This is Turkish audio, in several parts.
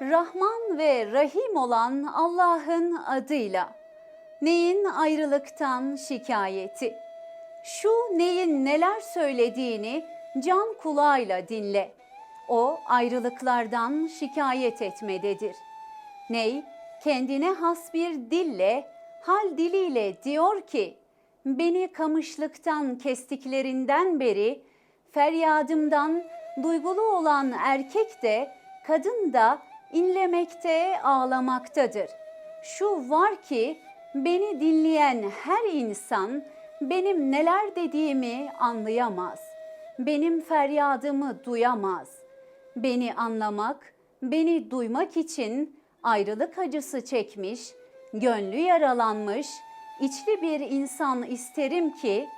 Rahman ve Rahim olan Allah'ın adıyla. Neyin ayrılıktan şikayeti? Şu neyin neler söylediğini can kulağıyla dinle. O ayrılıklardan şikayet etmededir. Ney kendine has bir dille, hal diliyle diyor ki, beni kamışlıktan kestiklerinden beri feryadımdan duygulu olan erkek de kadın da inlemekte ağlamaktadır. Şu var ki beni dinleyen her insan benim neler dediğimi anlayamaz. Benim feryadımı duyamaz. Beni anlamak, beni duymak için ayrılık acısı çekmiş, gönlü yaralanmış, içli bir insan isterim ki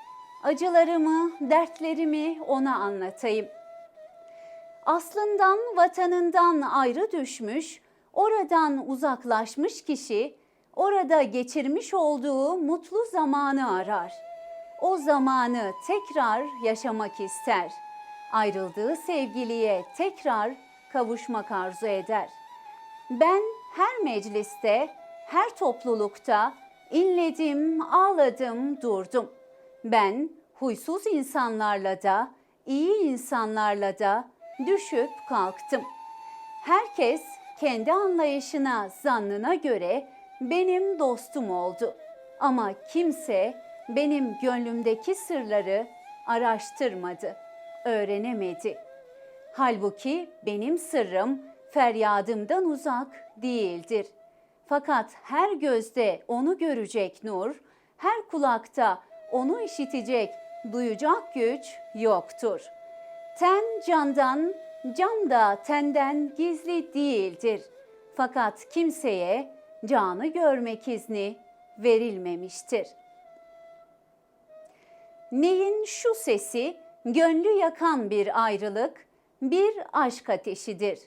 acılarımı, dertlerimi ona anlatayım. Aslından, vatanından ayrı düşmüş, oradan uzaklaşmış kişi orada geçirmiş olduğu mutlu zamanı arar. O zamanı tekrar yaşamak ister. Ayrıldığı sevgiliye tekrar kavuşmak arzu eder. Ben her mecliste, her toplulukta inledim, ağladım, durdum. Ben huysuz insanlarla da, iyi insanlarla da düşüp kalktım. Herkes kendi anlayışına, zannına göre benim dostum oldu. Ama kimse benim gönlümdeki sırları araştırmadı, öğrenemedi. Halbuki benim sırrım feryadımdan uzak değildir. Fakat her gözde onu görecek nur, her kulakta onu işitecek, duyacak güç yoktur. Ten candan, can da tenden gizli değildir. Fakat kimseye canı görmek izni verilmemiştir. Neyin şu sesi gönlü yakan bir ayrılık, bir aşk ateşidir.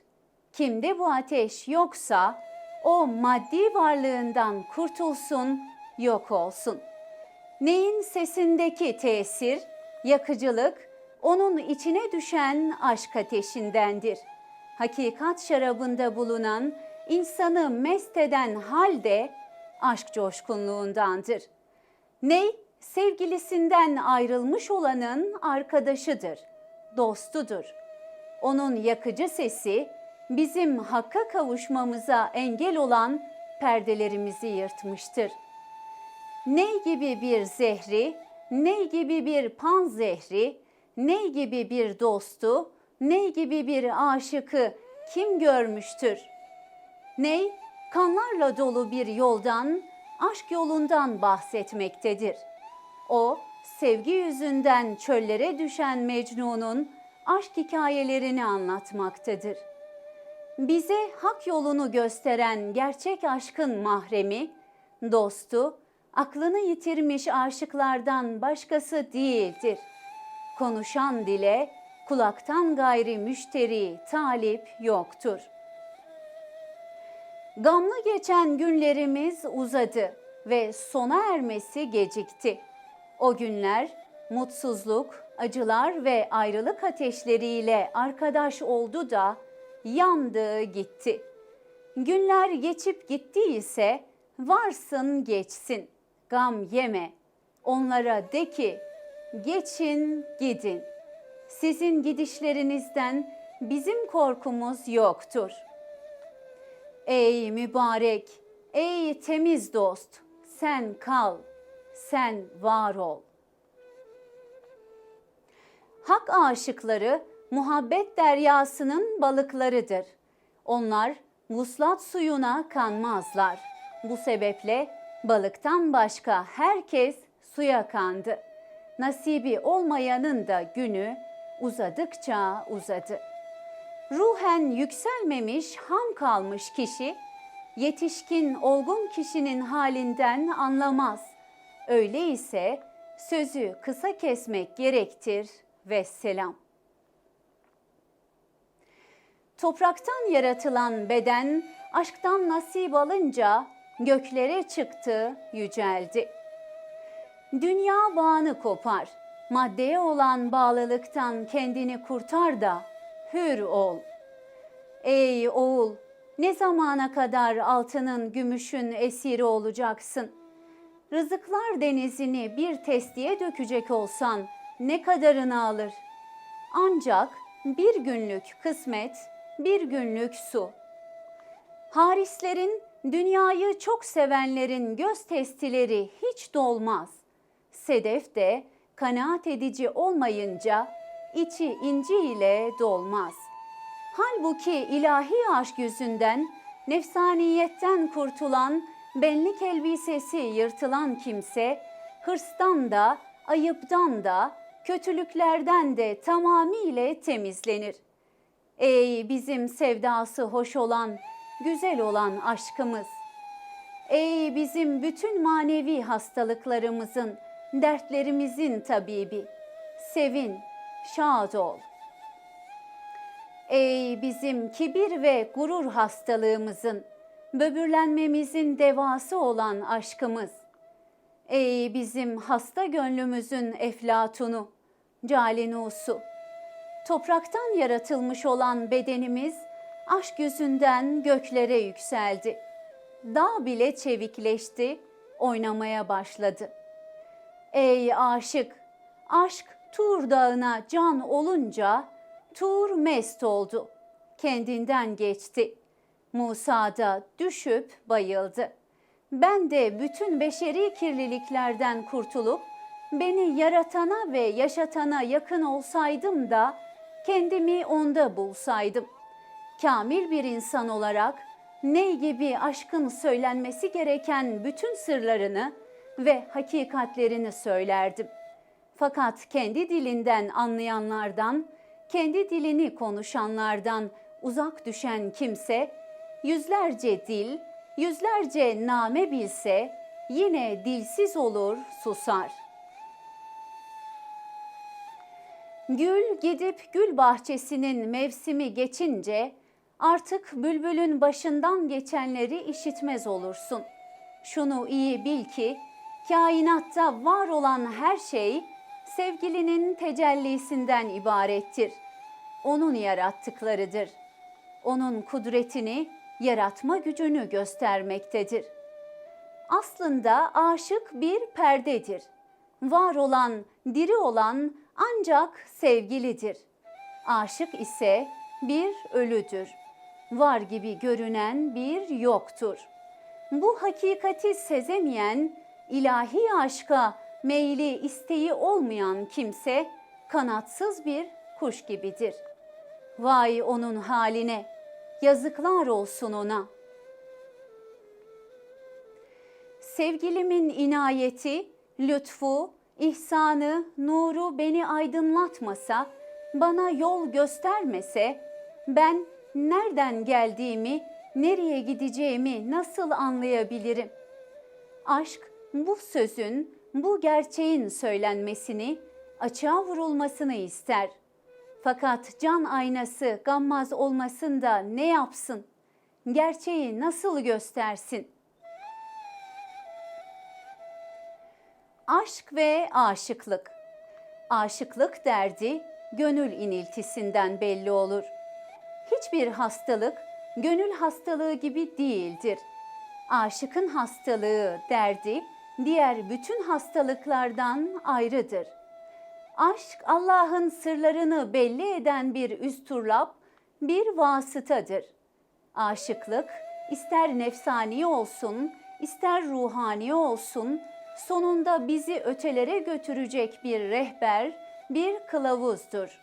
Kimde bu ateş yoksa o maddi varlığından kurtulsun, yok olsun. Neyin sesindeki tesir, yakıcılık onun içine düşen aşk ateşindendir. Hakikat şarabında bulunan insanı mest eden halde aşk coşkunluğundandır. Ney sevgilisinden ayrılmış olanın arkadaşıdır, dostudur. Onun yakıcı sesi bizim hakka kavuşmamıza engel olan perdelerimizi yırtmıştır. Ney gibi bir zehri, ney gibi bir pan zehri, ney gibi bir dostu, ney gibi bir aşıkı kim görmüştür? Ney kanlarla dolu bir yoldan, aşk yolundan bahsetmektedir. O sevgi yüzünden çöllere düşen Mecnun'un aşk hikayelerini anlatmaktadır. Bize hak yolunu gösteren gerçek aşkın mahremi, dostu, aklını yitirmiş aşıklardan başkası değildir. Konuşan dile kulaktan gayri müşteri, talip yoktur. Gamlı geçen günlerimiz uzadı ve sona ermesi gecikti. O günler mutsuzluk, acılar ve ayrılık ateşleriyle arkadaş oldu da yandı gitti. Günler geçip gittiyse varsın geçsin. Gam yeme. Onlara de ki geçin gidin. Sizin gidişlerinizden bizim korkumuz yoktur. Ey mübarek, ey temiz dost, sen kal, sen var ol. Hak aşıkları muhabbet deryasının balıklarıdır. Onlar vuslat suyuna kanmazlar. Bu sebeple balıktan başka herkes suya kandı. Nasibi olmayanın da günü uzadıkça uzadı. Ruhen yükselmemiş, ham kalmış kişi yetişkin olgun kişinin halinden anlamaz. Öyleyse sözü kısa kesmek gerektir ve selam. Topraktan yaratılan beden aşktan nasip alınca göklere çıktı, yüceldi. Dünya bağını kopar, maddeye olan bağlılıktan kendini kurtar da hür ol. Ey oğul, Ne zamana kadar altının, gümüşün esiri olacaksın? Rızıklar denizini bir testiye dökecek olsan ne kadarını alır? Ancak bir günlük kısmet, bir günlük su. Harislerin, dünyayı çok sevenlerin göz testileri hiç dolmaz. Sedef de kanaat edici olmayınca içi inci ile dolmaz. Halbuki ilahi aşk yüzünden nefsaniyetten kurtulan, benlik elbisesi yırtılan kimse hırstan da, ayıptan da, kötülüklerden de tamamiyle temizlenir. Ey bizim sevdası hoş olan, güzel olan aşkımız. Ey bizim bütün manevi hastalıklarımızın, dertlerimizin tabibi. Sevin, şad ol. Ey bizim kibir ve gurur hastalığımızın, böbürlenmemizin devası olan aşkımız. Ey bizim hasta gönlümüzün eflatunu, calinusu. Topraktan yaratılmış olan bedenimiz aşk yüzünden göklere yükseldi. Dağ bile çevikleşti, oynamaya başladı. Ey aşık, aşk Tur dağına can olunca Tur mest oldu. Kendinden geçti. Musa da düşüp bayıldı. Ben de bütün beşeri kirliliklerden kurtulup beni yaratana ve yaşatana yakın olsaydım da kendimi onda bulsaydım. Kamil bir insan olarak ney gibi aşkın söylenmesi gereken bütün sırlarını ve hakikatlerini söylerdim. Fakat kendi dilinden anlayanlardan, kendi dilini konuşanlardan uzak düşen kimse yüzlerce dil, yüzlerce name bilse yine dilsiz olur, susar. Gül gidip gül bahçesinin mevsimi geçince artık bülbülün başından geçenleri işitmez olursun. Şunu iyi bil ki kainatta var olan her şey sevgilinin tecellisinden ibarettir. Onun yarattıklarıdır. Onun kudretini, yaratma gücünü göstermektedir. Aslında aşık bir perdedir. Var olan, diri olan ancak sevgilidir. Aşık ise bir ölüdür. Var gibi görünen bir yoktur. Bu hakikati sezemeyen ilahi aşka meyli isteği olmayan kimse kanatsız bir kuş gibidir. Vay onun haline, yazıklar olsun ona. Sevgilimin inayeti, lütfu, ihsanı, nuru beni aydınlatmasa, bana yol göstermese, ben nereden geldiğimi, nereye gideceğimi nasıl anlayabilirim? Aşk bu sözün, bu gerçeğin söylenmesini, açığa vurulmasını ister. Fakat can aynası gammaz olmasın da ne yapsın? Gerçeği nasıl göstersin? Aşk ve aşıklık. Aşıklık derdi gönül iniltisinden belli olur. Hiçbir hastalık gönül hastalığı gibi değildir. Aşıkın hastalığı, derdi diğer bütün hastalıklardan ayrıdır. Aşk Allah'ın sırlarını belli eden bir üsturlap, bir vasıtadır. Aşıklık ister nefsani olsun, ister ruhani olsun, sonunda bizi ötelere götürecek bir rehber, bir kılavuzdur.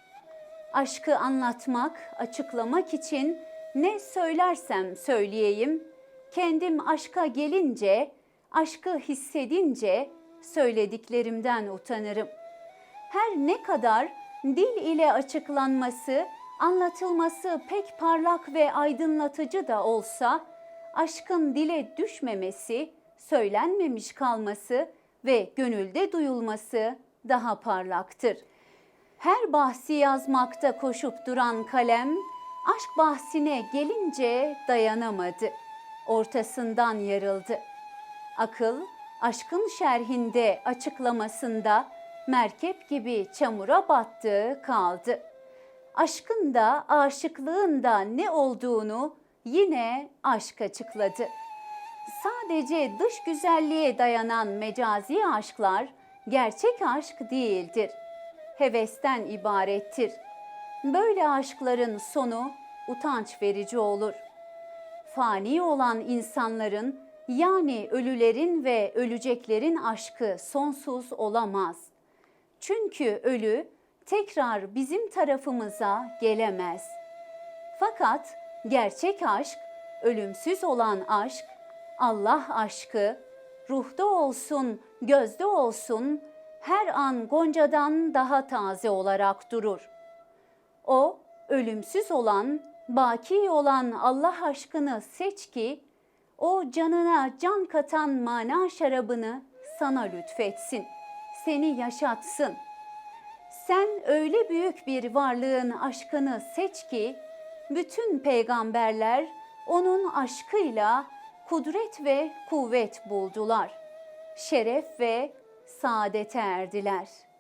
Aşkı anlatmak, açıklamak için ne söylersem söyleyeyim, kendim aşka gelince, aşkı hissedince söylediklerimden utanırım. Her ne kadar dil ile açıklanması, anlatılması pek parlak ve aydınlatıcı da olsa, aşkın dile düşmemesi, söylenmemiş kalması ve gönülde duyulması daha parlaktır. Her bahsi yazmakta koşup duran kalem, aşk bahsine gelince dayanamadı. Ortasından yarıldı. Akıl, aşkın şerhinde açıklamasında merkep gibi çamura battı kaldı. Aşkın da aşıklığın da ne olduğunu yine aşk açıkladı. Sadece dış güzelliğe dayanan mecazi aşklar gerçek aşk değildir. Hevesten ibarettir. Böyle aşkların sonu utanç verici olur. Fani olan insanların yani ölülerin ve öleceklerin aşkı sonsuz olamaz. Çünkü ölü tekrar bizim tarafımıza gelemez. Fakat gerçek aşk, ölümsüz olan aşk, Allah aşkı, ruhta olsun, gözde olsun, her an goncadan daha taze olarak durur. O ölümsüz olan, baki olan Allah aşkını seç ki o canına can katan mana şarabını sana lütfetsin, seni yaşatsın. Sen öyle büyük bir varlığın aşkını seç ki bütün peygamberler onun aşkıyla kudret ve kuvvet buldular. Şeref ve saadete erdiler.''